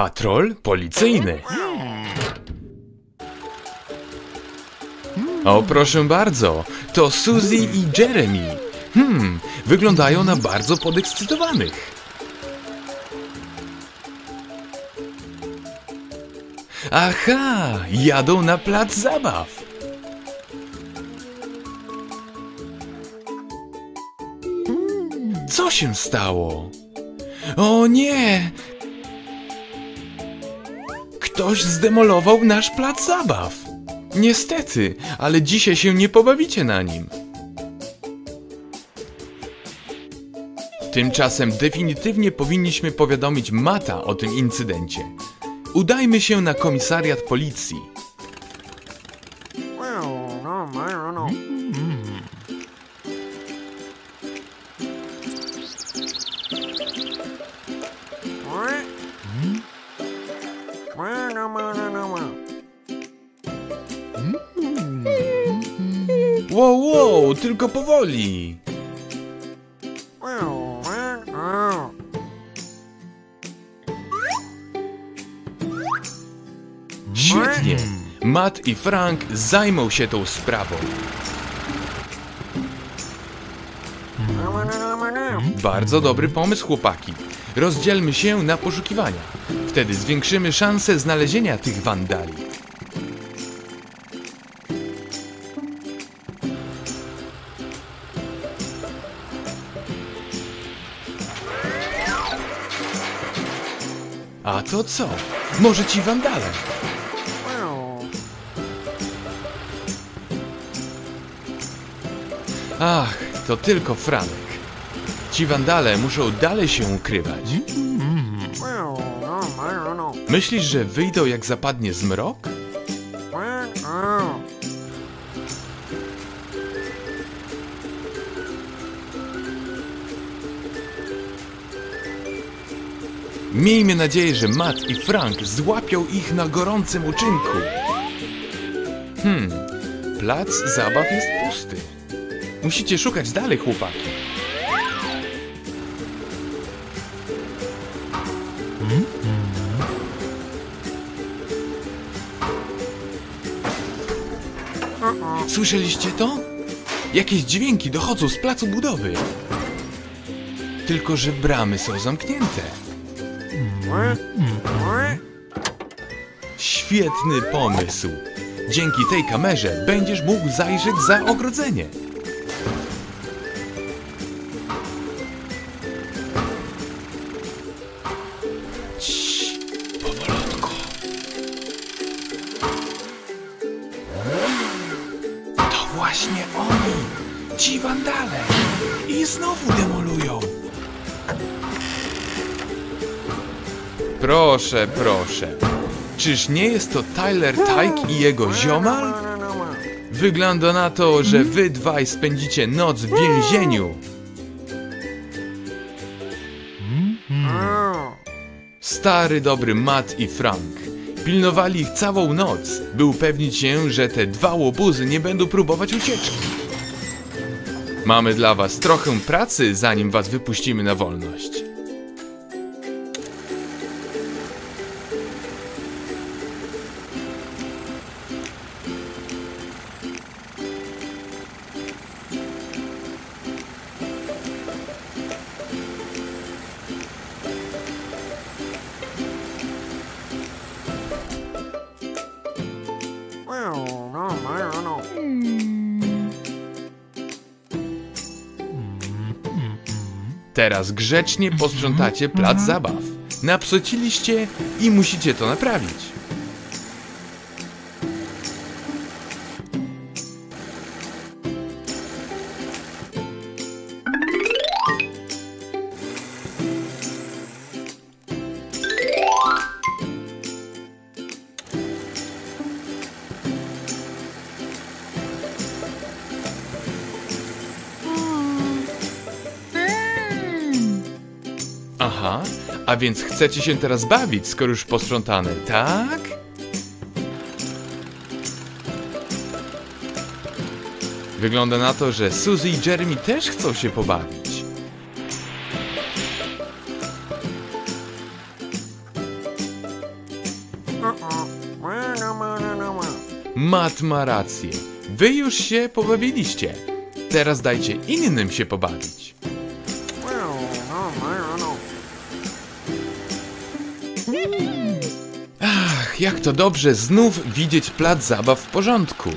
Patrol policyjny. O, proszę bardzo, to Suzy i Jeremy. Hmm, wyglądają na bardzo podekscytowanych. Aha, jadą na plac zabaw. Co się stało? O nie! Ktoś zdemolował nasz plac zabaw. Niestety, ale dzisiaj się nie pobawicie na nim. Tymczasem definitywnie powinniśmy powiadomić Mata o tym incydencie. Udajmy się na komisariat policji. Powoli. Świetnie. Matt i Frank zajmą się tą sprawą. Bardzo dobry pomysł, chłopaki. Rozdzielmy się na poszukiwania. Wtedy zwiększymy szanse znalezienia tych wandali. To co? Może ci wandale? Ach, to tylko Franek. Ci wandale muszą dalej się ukrywać. Myślisz, że wyjdą jak zapadnie zmrok? Miejmy nadzieję, że Matt i Frank złapią ich na gorącym uczynku. Hmm, plac zabaw jest pusty. Musicie szukać dalej, chłopaki. Słyszeliście to? Jakieś dźwięki dochodzą z placu budowy. Tylko, że bramy są zamknięte. Świetny pomysł. Dzięki tej kamerze będziesz mógł zajrzeć za ogrodzenie. Proszę. Czyż nie jest to Tyler Tyke i jego ziomal? Wygląda na to, że wy dwaj spędzicie noc w więzieniu. Stary dobry Matt i Frank pilnowali ich całą noc, by upewnić się, że te dwa łobuzy nie będą próbować ucieczki. Mamy dla was trochę pracy, zanim was wypuścimy na wolność. Teraz grzecznie posprzątacie plac zabaw. Napsociliście i musicie to naprawić. Więc chcecie się teraz bawić, skoro już posprzątane, tak? Wygląda na to, że Suzy i Jeremy też chcą się pobawić. Mat ma rację. Wy już się pobawiliście. Teraz dajcie innym się pobawić. Jak to dobrze znów widzieć plac zabaw w porządku.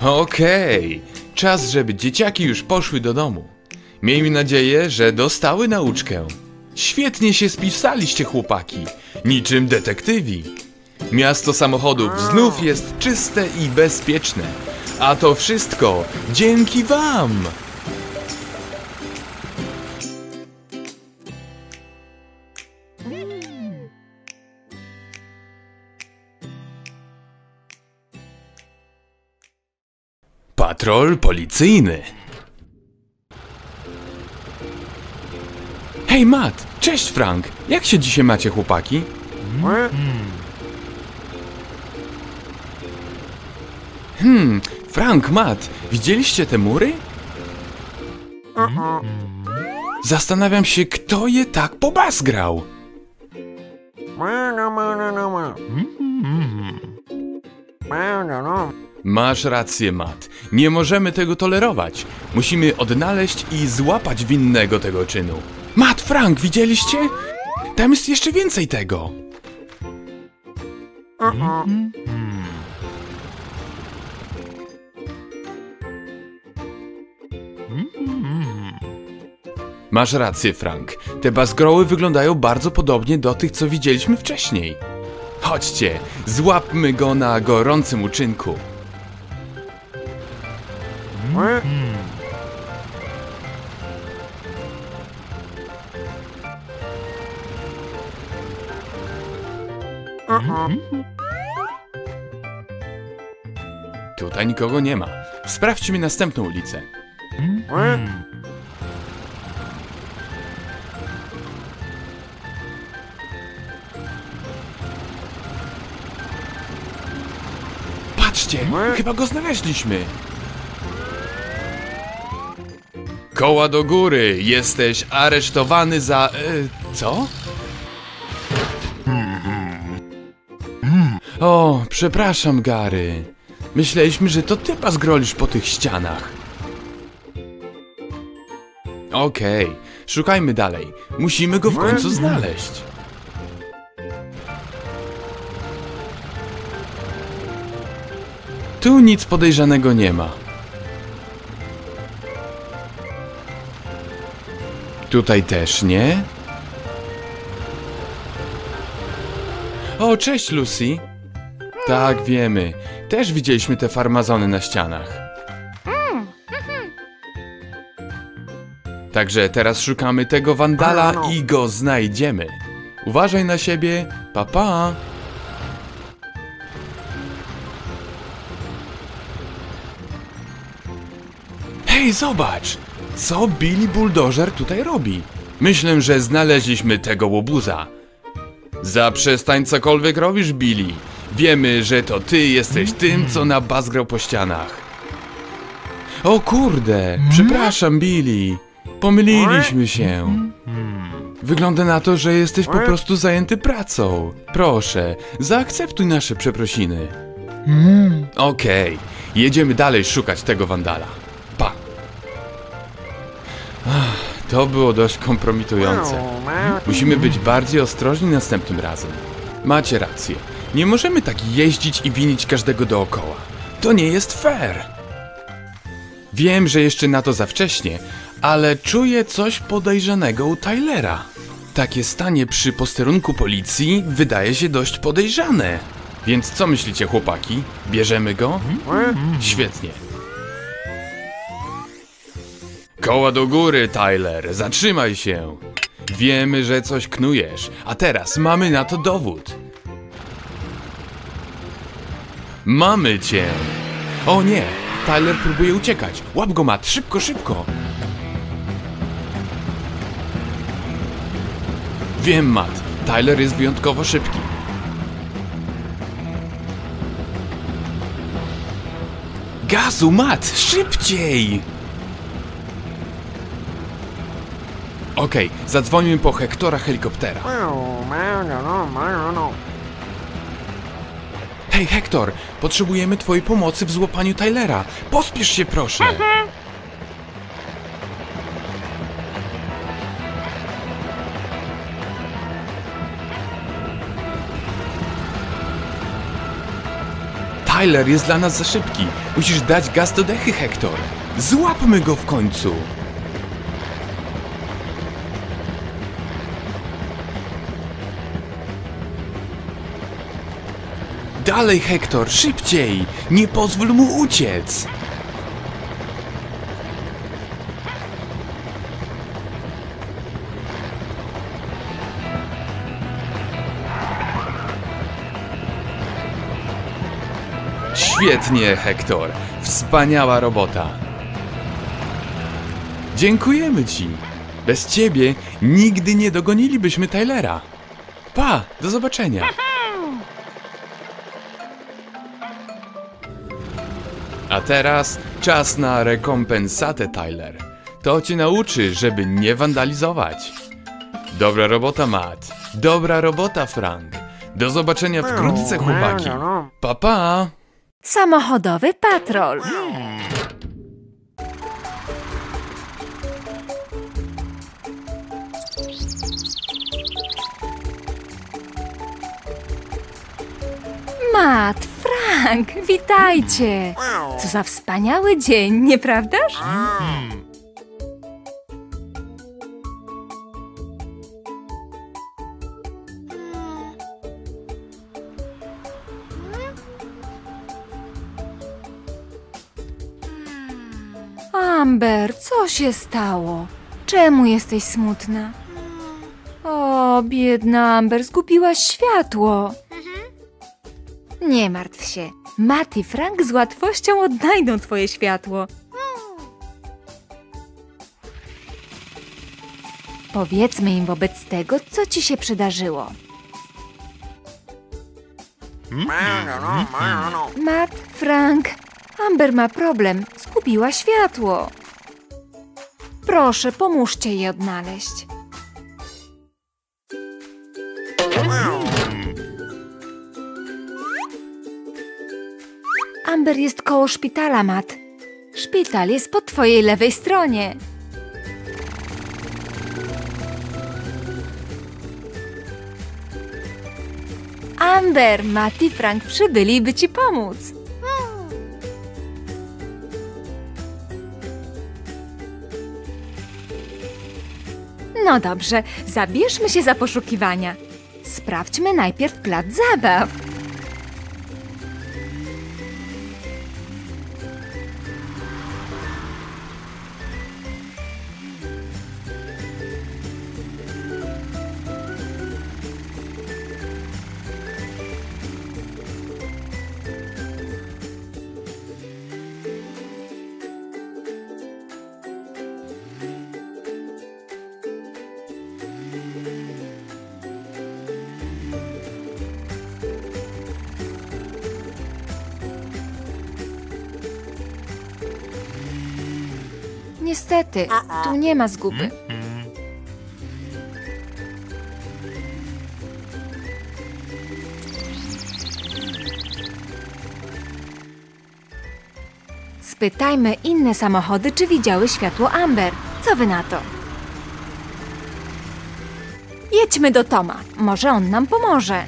Okej, czas, żeby dzieciaki już poszły do domu. Miejmy nadzieję, że dostały nauczkę. Świetnie się spisaliście, chłopaki, niczym detektywi. Miasto samochodów znów jest czyste i bezpieczne. A to wszystko dzięki Wam! Patrol policyjny. Hej, Matt! Cześć, Frank! Jak się dzisiaj macie, chłopaki? Hmm, Frank, Matt, widzieliście te mury? Zastanawiam się, kto je tak pobazgrał. Masz rację, Matt. Nie możemy tego tolerować. Musimy odnaleźć i złapać winnego tego czynu. Matt, Frank, widzieliście? Tam jest jeszcze więcej tego. Masz rację, Frank. Te bazgroły wyglądają bardzo podobnie do tych, co widzieliśmy wcześniej. Chodźcie, złapmy go na gorącym uczynku. Tutaj nikogo nie ma. Sprawdźmy następną ulicę. Patrzcie, chyba go znaleźliśmy. Koła do góry, jesteś aresztowany za... E, co? O, przepraszam, Gary. Myśleliśmy, że to ty zgrolisz po tych ścianach. Okej, szukajmy dalej. Musimy go w końcu znaleźć. Tu nic podejrzanego nie ma. Tutaj też nie. O, cześć Lucy. Tak, wiemy. Też widzieliśmy te farmazony na ścianach. Także teraz szukamy tego wandala i go znajdziemy. Uważaj na siebie. Pa pa. Hej, zobacz! Co Billy Bulldozer tutaj robi? Myślę, że znaleźliśmy tego łobuza. Zaprzestań cokolwiek robisz, Billy. Wiemy, że to ty jesteś tym, co nabazgrał po ścianach. O kurde, przepraszam, Billy. Pomyliliśmy się. Wygląda na to, że jesteś po prostu zajęty pracą. Proszę, zaakceptuj nasze przeprosiny. Okej, jedziemy dalej szukać tego wandala. To było dość kompromitujące. Musimy być bardziej ostrożni następnym razem. Macie rację. Nie możemy tak jeździć i winić każdego dookoła. To nie jest fair. Wiem, że jeszcze na to za wcześnie, ale czuję coś podejrzanego u Tylera. Takie stanie przy posterunku policji wydaje się dość podejrzane. Więc co myślicie, chłopaki? Bierzemy go? Świetnie. Koła do góry, Tyler, zatrzymaj się. Wiemy, że coś knujesz, a teraz mamy na to dowód. Mamy cię. O nie, Tyler próbuje uciekać. Łap go, Matt, szybko, szybko. Wiem, Matt, Tyler jest wyjątkowo szybki. Gazu, Matt, szybciej! Okej, zadzwońmy po Hektora helikoptera. Hej, Hektor, potrzebujemy twojej pomocy w złapaniu Tylera. Pospiesz się, proszę. Tyler jest dla nas za szybki. Musisz dać gaz do dechy, Hektor. Złapmy go w końcu. Dalej, Hektor, szybciej! Nie pozwól mu uciec! Świetnie, Hektor. Wspaniała robota. Dziękujemy ci. Bez ciebie nigdy nie dogonilibyśmy Tylera. Pa, do zobaczenia. Teraz czas na rekompensatę, Tyler. To cię nauczy, żeby nie wandalizować. Dobra robota, Matt. Dobra robota, Frank. Do zobaczenia wkrótce, chłopaki. Pa, pa. Samochodowy patrol. Matt, Frank, witajcie! Co za wspaniały dzień, nieprawdaż? Amber, co się stało? Czemu jesteś smutna? O, biedna Amber, zgubiłaś światło. Nie martw się. Matt i Frank z łatwością odnajdą twoje światło. Powiedzmy im wobec tego, co ci się przydarzyło. Matt, Frank, Amber ma problem. Zgubiła światło. Proszę, pomóżcie jej odnaleźć. Amber jest koło szpitala, Matt. Szpital jest po twojej lewej stronie. Amber, Matt i Frank przybyli, by ci pomóc. No dobrze, zabierzmy się za poszukiwania. Sprawdźmy najpierw plac zabaw. Niestety, tu nie ma zguby. Spytajmy inne samochody, czy widziały światło Amber. Co wy na to? Jedźmy do Toma. Może on nam pomoże.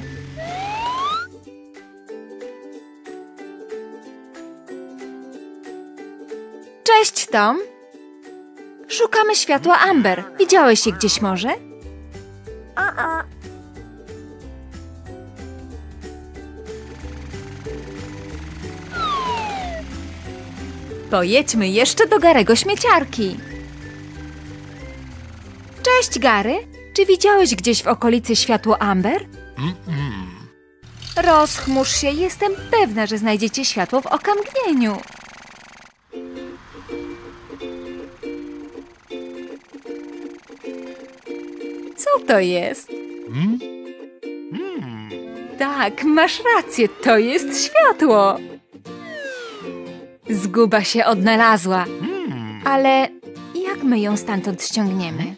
Cześć, Tom. Szukamy światła Amber. Widziałeś je gdzieś może? Pojedźmy jeszcze do Garego śmieciarki. Cześć, Gary. Czy widziałeś gdzieś w okolicy światło Amber? Rozchmurz się, jestem pewna, że znajdziecie światło w okamgnieniu. To jest? Tak, masz rację, to jest światło. Zguba się odnalazła. Ale jak my ją stamtąd ściągniemy?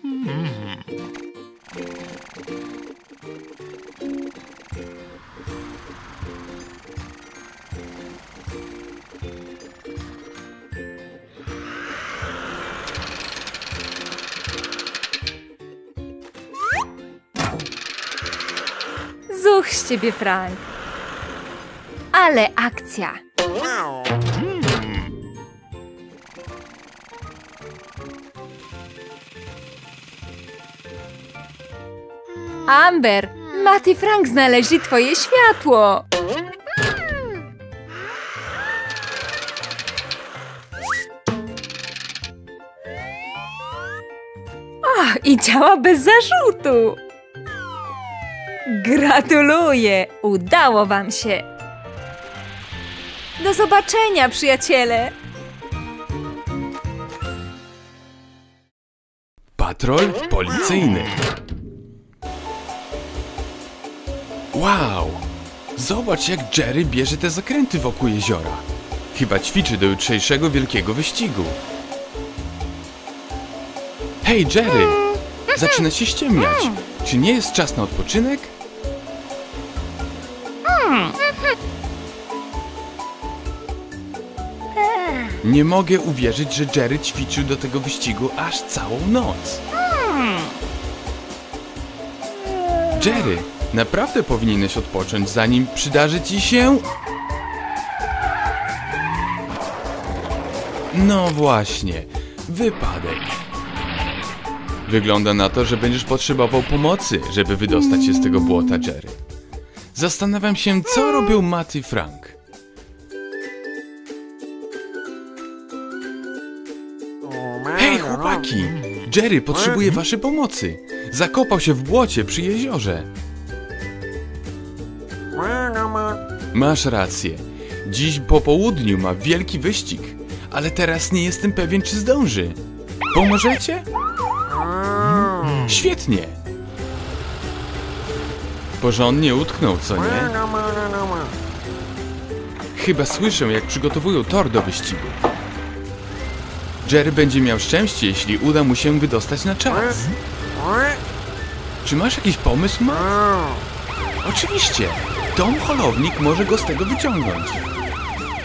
Ciebie, Frank. Ale akcja. Amber, Matt i Frank znaleźli twoje światło. I działa bez zarzutu. Gratuluję, udało wam się. Do zobaczenia, przyjaciele. Patrol policyjny. Wow! Zobacz, jak Jerry bierze te zakręty wokół jeziora. Chyba ćwiczy do jutrzejszego wielkiego wyścigu. Hej, Jerry! Zaczyna się ściemniać. Czy nie jest czas na odpoczynek? Nie mogę uwierzyć, że Jerry ćwiczył do tego wyścigu aż całą noc. Jerry, naprawdę powinieneś odpocząć, zanim przydarzy ci się. No właśnie, wypadek. Wygląda na to, że będziesz potrzebował pomocy, żeby wydostać się z tego błota, Jerry. Zastanawiam się, co robią Matt i Frank. Jerry potrzebuje waszej pomocy. Zakopał się w błocie przy jeziorze. Masz rację. Dziś po południu ma wielki wyścig, ale teraz nie jestem pewien, czy zdąży. Pomożecie? Świetnie. Porządnie utknął, co nie? Chyba słyszę, jak przygotowują tor do wyścigu. Jerry będzie miał szczęście, jeśli uda mu się wydostać na czas. Czy masz jakiś pomysł, Matt? Oczywiście. Tom Holownik może go z tego wyciągnąć.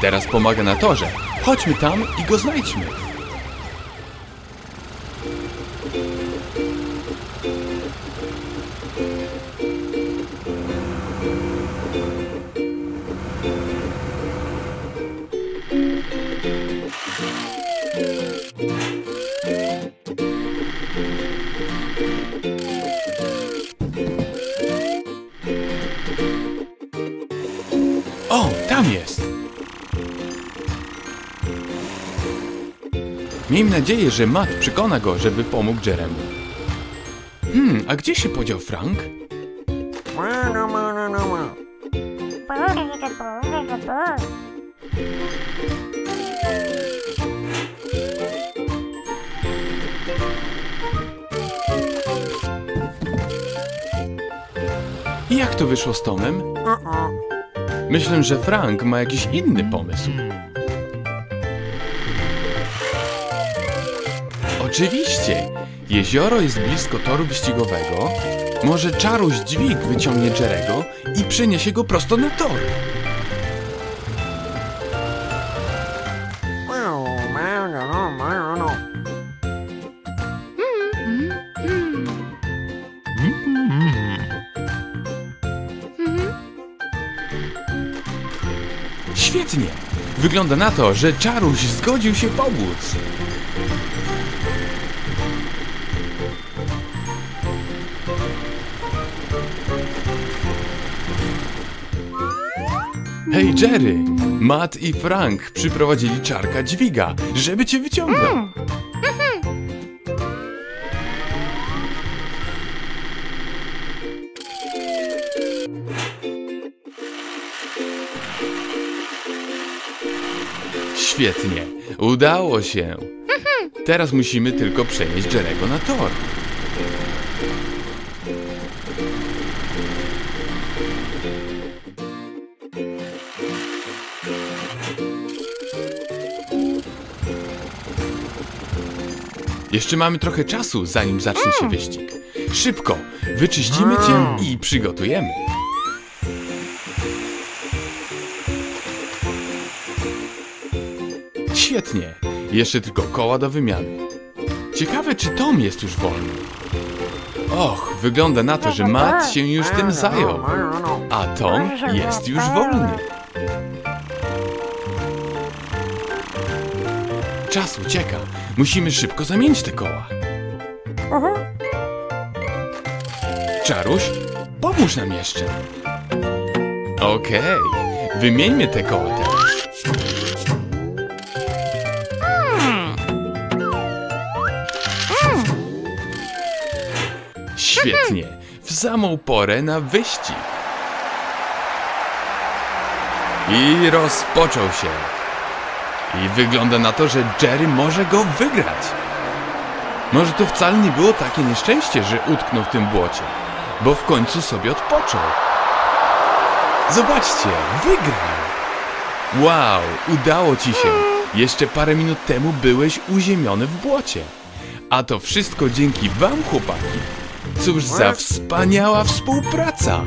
Teraz pomaga na torze. Chodźmy tam i go znajdźmy. Nadzieję, że Matt przekona go, żeby pomógł Jeremu. Hmm, a gdzie się podział Frank? I jak to wyszło z Tomem? Myślę, że Frank ma jakiś inny pomysł. Oczywiście! Jezioro jest blisko toru wyścigowego. Może czaruś dźwig wyciągnie Jerego i przeniesie go prosto na tor. Świetnie! Wygląda na to, że czaruś zgodził się pomóc. Hej Jerry! Matt i Frank przyprowadzili czarka dźwiga, żeby cię wyciągnął. Świetnie, udało się. Teraz musimy tylko przenieść Jerego na tor. Jeszcze mamy trochę czasu, zanim zacznie się wyścig. Szybko, wyczyścimy cię i przygotujemy. Świetnie, jeszcze tylko koła do wymiany. Ciekawe, czy Tom jest już wolny. Och, wygląda na to, że Matt się już tym zajął, a Tom jest już wolny. Czas ucieka. Musimy szybko zamienić te koła. Czaruś, pomóż nam jeszcze. Okej, wymieńmy te koła teraz. Świetnie, w samą porę na wyścig. I rozpoczął się. I wygląda na to, że Jerry może go wygrać. Może to wcale nie było takie nieszczęście, że utknął w tym błocie, bo w końcu sobie odpoczął. Zobaczcie, wygrał! Wow, udało ci się. Jeszcze parę minut temu byłeś uziemiony w błocie. A to wszystko dzięki wam, chłopaki. Cóż za wspaniała współpraca!